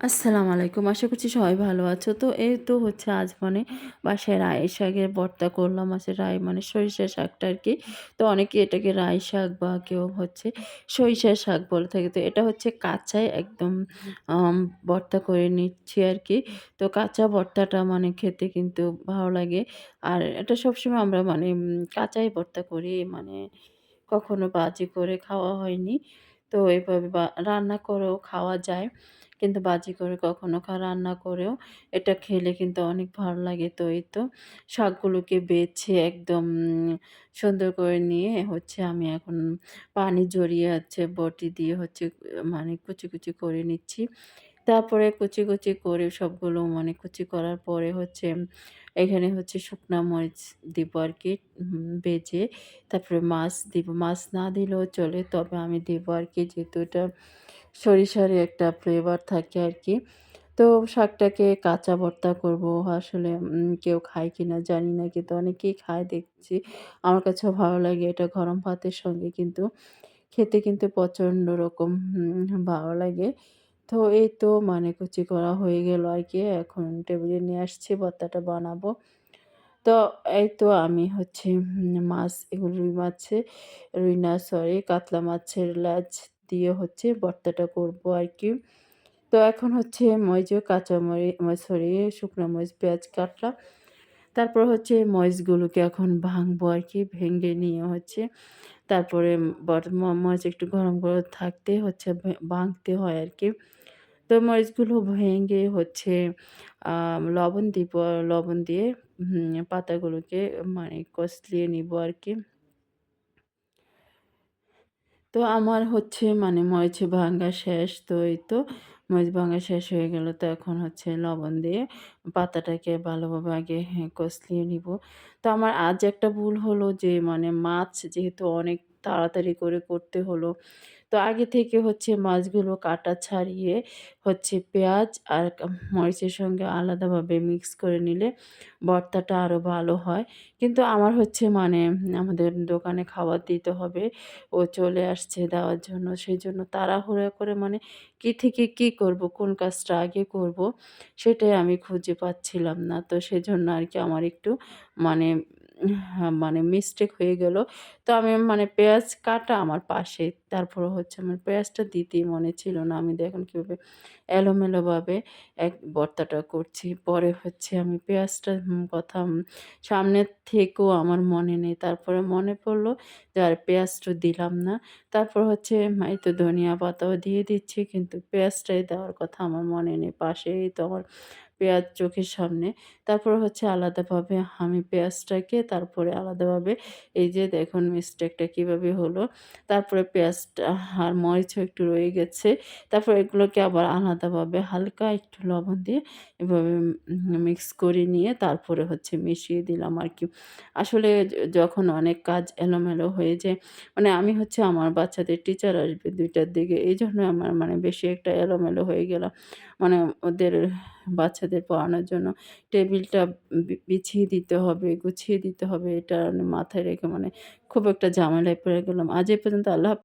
আসসালামু আলাইকুম। আশা করছি সবাই ভালো আছো। তো এই তো হচ্ছে আজ মানে বাসায় রায় শাকের ভর্তা করলাম। আছে রায় মানে সরিষা শাকটা আর কি তো অনেকে এটাকে রায় শাক বা কেউ হচ্ছে সরিষা শাক বলে থাকে। তো এটা হচ্ছে কাঁচাই একদম ভর্তা করে নিচ্ছি আর কি তো কাঁচা ভর্তাটা মানে খেতে কিন্তু ভালো লাগে। আর এটা সবসময় আমরা মানে কাঁচাই ভর্তা করি। মানে কখনো বাজি করে খাওয়া হয়নি। তো এভাবে রান্না করেও খাওয়া যায়। কিন্তু বাজি করে কখনো রান্না করেও এটা খেলে কিন্তু অনেক ভালো লাগে। তো এই তো শাকগুলোকে বেছে একদম সুন্দর করে নিয়ে হচ্ছে আমি এখন পানি জড়িয়ে আছে বটি দিয়ে হচ্ছে মানে কুচি, কুচি করে নিচ্ছি। তারপরে কুচি, কুচি করে সবগুলো মানে কুচি করার পরে হচ্ছে এখানে হচ্ছে শুকনা মরিচ দিব আরকি উম ভেজে। তারপরে মাছ দিব। মাছ না দিলেও চলে। তবে আমি দিব আরকি যেহেতু এটা সরিষার একটা ফ্লেভার থাকে আর কি তো শাকটাকে কাঁচা ভর্তা করব। আসলে কেউ খায় কি না জানি না। কিন্তু অনেকেই খায়, দেখছি। আমার কাছেও ভালো লাগে এটা গরম ভাতের সঙ্গে, কিন্তু খেতে কিন্তু প্রচণ্ড রকম ভালো লাগে। তো এই তো মানে কুচি করা হয়ে গেল আর কি এখন টেবিলে নিয়ে আসছি, ভর্তাটা বানাবো। তো এই তো আমি হচ্ছে মাছ, এগুলো রুই মাছে, রুই না সরি কাতলা মাছের লেজ দিয়ে হচ্ছে ভর্তাটা করব আর কি তো এখন হচ্ছে মই যে কাঁচামরি ম সরি শুকনো মরিচ, পেঁয়াজ কাটলাম। তারপর হচ্ছে মরিচগুলোকে এখন ভাঙবো আর কি ভেঙে নিয়ে হচ্ছে তারপরে মরিচ একটু গরম করে থাকতে হচ্ছে ভাঙতে হয় আর কি তো মরিচগুলো ভেঙে হচ্ছে লবণ দিব। লবণ দিয়ে পাতাগুলোকে মানে কষলিয়ে আর আরকি। তো আমার হচ্ছে মানে মরিচ ভাঙ্গা শেষ। তো এই তো মরিচ ভাঙা শেষ হয়ে গেল। তো এখন হচ্ছে লবণ দিয়ে পাতাটাকে ভালোভাবে আগে হ্যাঁ কষলিয়ে নিব। তো আমার আজ একটা ভুল হলো যে মানে মাছ যেহেতু অনেক তাড়াতাড়ি করে করতে হলো। তো আগে থেকে হচ্ছে মাছগুলো কাটা ছাড়িয়ে হচ্ছে পেঁয়াজ আর মরিচের সঙ্গে আলাদাভাবে মিক্স করে নিলে ভর্তাটা আরও ভালো হয়। কিন্তু আমার হচ্ছে মানে আমাদের দোকানে খাবার দিতে হবে। ও চলে আসছে দেওয়ার জন্য। সেজন্য তাড়াহুড়া করে মানে কি থেকে কি করব, কোন কাজটা আগে করব সেটাই আমি খুঁজে পাচ্ছিলাম না। তো সেজন্য আর কি আমার একটু মানে মানে মিস্টেক হয়ে গেল। তো আমি মানে পেঁয়াজ কাটা আমার পাশে। তারপর হচ্ছে আমার পেঁয়াজটা দিতেই মনে ছিল না। আমি দেখুন কীভাবে এলোমেলোভাবে এক ভর্তাটা করছি। পরে হচ্ছে আমি পেঁয়াজটা কথা সামনের থেকেও আমার মনে নেই। তারপরে মনে পড়ল যে, আর পেঁয়াজটা দিলাম না। তারপর হচ্ছে এই তো ধনিয়া পাতাও দিয়ে দিচ্ছি, কিন্তু পেঁয়াজটাই দেওয়ার কথা আমার মনে নেই। পাশেই তো আমার পেঁয়াজ চোখের সামনে। তারপর হচ্ছে আলাদাভাবে আমি পেঁয়াজটাকে, তারপরে আলাদাভাবে এই যে দেখুন মিস্টেকটা কীভাবে হলো। তারপরে পেঁয়াজটা আর মরিচও একটু রয়ে গেছে। তারপর এগুলোকে আবার আলাদাভাবে হালকা একটু লবণ দিয়ে এভাবে মিক্স করে নিয়ে তারপরে হচ্ছে মিশিয়ে দিলাম আর কি আসলে যখন অনেক কাজ এলোমেলো হয়ে যায় মানে আমি হচ্ছে আমার বাচ্চাদের টিচার আসবে দুইটার দিকে এই জন্য আমার মানে বেশি একটা এলোমেলো হয়ে গেলাম। মানে ওদের বাচ্চাদের পড়ানোর জন্য টেবিলটা বিছিয়ে দিতে হবে, গুছিয়ে দিতে হবে। এটা মাথায় রেখে মানে খুব একটা ঝামেলায় পড়ে গেলাম। আজ এ পর্যন্ত আল্লাহ